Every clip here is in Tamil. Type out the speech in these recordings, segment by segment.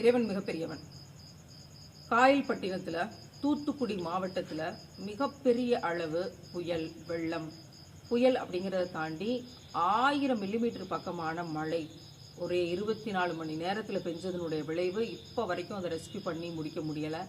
இறைவன் மிகப்பெரியவன். காயல்பட்டினத்தில் தூத்துக்குடி மாவட்டத்தில் மிகப்பெரிய அளவு புயல் வெள்ளம். புயல் அப்படிங்கிறத தாண்டி ஆயிரம் மில்லிமீட்டர் பக்கமான மழை ஒரே இருபத்தி நாலு மணி நேரத்தில் பெஞ்சதனுடைய விளைவு இப்போ வரைக்கும் அதை ரெஸ்கியூ பண்ணி முடிக்க முடியலை.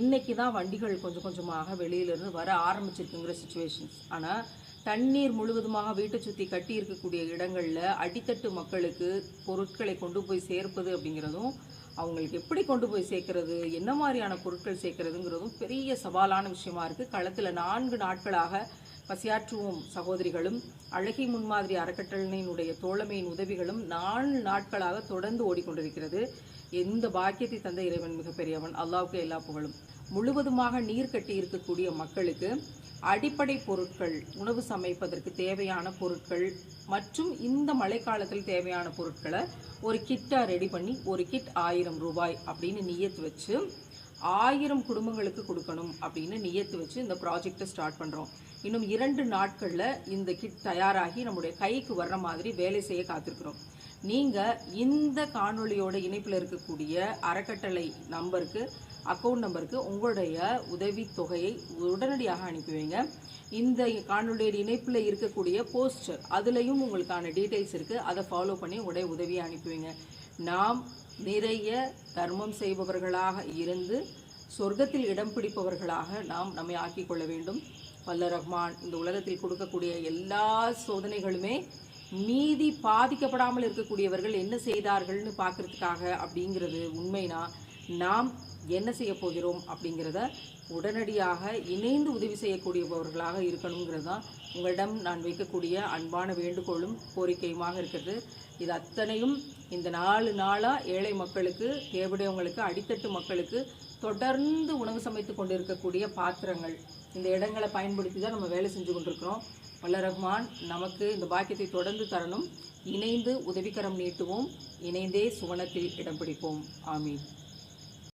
இன்னைக்கு தான் வண்டிகள் கொஞ்சம் கொஞ்சமாக வெளியிலிருந்து வர ஆரம்பிச்சிருக்குங்கிற சுச்சுவேஷன்ஸ் ஆனால் தண்ணீர் முழுவதுமாக வீட்டை சுற்றி கட்டி இருக்கக்கூடிய இடங்களில் அடித்தட்டு மக்களுக்கு பொருட்களை கொண்டு போய் சேர்ப்பது அப்படிங்கிறதும் அவங்களுக்கு எப்படி கொண்டு போய் சேர்க்கறது என்ன மாதிரியான பொருட்கள் சேர்க்கறதுங்கிறதும் பெரிய சவாலான விஷயமா இருக்குது களத்தில் நான்கு நாட்களாக பசியாற்றுவோம் சகோதரிகளும் அழகி முன்மாதிரி அறக்கட்டளையினுடைய தோழமையின் உதவிகளும் நான்கு நாட்களாக தொடர்ந்து ஓடிக்கொண்டிருக்கிறது. எந்த பாக்கியத்தை தந்த இறைவன் மிகப்பெரியவன். அல்லாவுக்கு எல்லா புகழும். முழுவதுமாக நீர் கட்டி இருக்கக்கூடிய மக்களுக்கு அடிப்படை பொருட்கள் உணவு சமைப்பதற்கு தேவையான பொருட்கள் மற்றும் இந்த மழைக்காலத்தில் தேவையான பொருட்களை ஒரு கிட்டாக ரெடி பண்ணி ஒரு கிட் ஆயிரம் ரூபாய் அப்படின்னு நியத்து வச்சு ஆயிரம் குடும்பங்களுக்கு கொடுக்கணும் அப்படின்னு நியத்து வச்சு இந்த ப்ராஜெக்டை ஸ்டார்ட் பண்ணுறோம் இன்னும் இரண்டு நாட்களில் இந்த கிட் தயாராகி நம்முடைய கைக்கு வர்ற மாதிரி வேலை செய்ய காத்திருக்கிறோம். நீங்கள் இந்த காணொளியோட இணைப்பில் இருக்கக்கூடிய அறக்கட்டளை நம்பருக்கு அக்கௌண்ட் நம்பருக்கு உங்களுடைய உதவித் தொகையை உடனடியாக அனுப்பிவிங்க இந்த காணொலியுடைய இணைப்பில் இருக்கக்கூடிய போஸ்டர் அதுலேயும் உங்களுக்கான டீட்டெயில்ஸ் இருக்குது அதை ஃபாலோ பண்ணி உங்களுடைய உதவியை அனுப்பிவிங்க நாம் நிறைய தர்மம் செய்பவர்களாக இருந்து சொர்க்கத்தில் இடம் பிடிப்பவர்களாக நாம் நம்மை ஆக்கிக் கொள்ள வேண்டும். வல்ல ரஹ்மான் இந்த உலகத்தில் கொடுக்கக்கூடிய எல்லா சோதனைகளுமே மீதி பாதிக்கப்படாமல் இருக்கக்கூடியவர்கள் என்ன செய்தார்கள்னு பார்க்கறதுக்காக அப்படிங்கிறது உண்மைனா நாம் என்ன செய்ய போகிறோம் அப்படிங்கிறத உடனடியாக இணைந்து உதவி செய்யக்கூடியவர்களாக இருக்கணுங்கிறது தான் உங்களிடம் நான் வைக்கக்கூடிய அன்பான வேண்டுகோளும் கோரிக்கையுமாக இருக்கிறது. இது அத்தனையும் இந்த நாலு நாளாக ஏழை மக்களுக்கு தேவையுடையவங்களுக்கு அடித்தட்டு மக்களுக்கு தொடர்ந்து உணவு சமைத்து கொண்டிருக்கக்கூடிய பாத்திரங்கள். இந்த இடங்களை பயன்படுத்தி தான் நம்ம வேலை செஞ்சு கொண்டிருக்கிறோம். வல்ல ரஹ்மான் நமக்கு இந்த பாக்கியத்தை தொடர்ந்து தரணும். இணைந்து உதவிக்கரம் நீட்டுவோம். இணைந்தே சுவனத்தில் இடம் பிடிப்போம். ஆமீன்.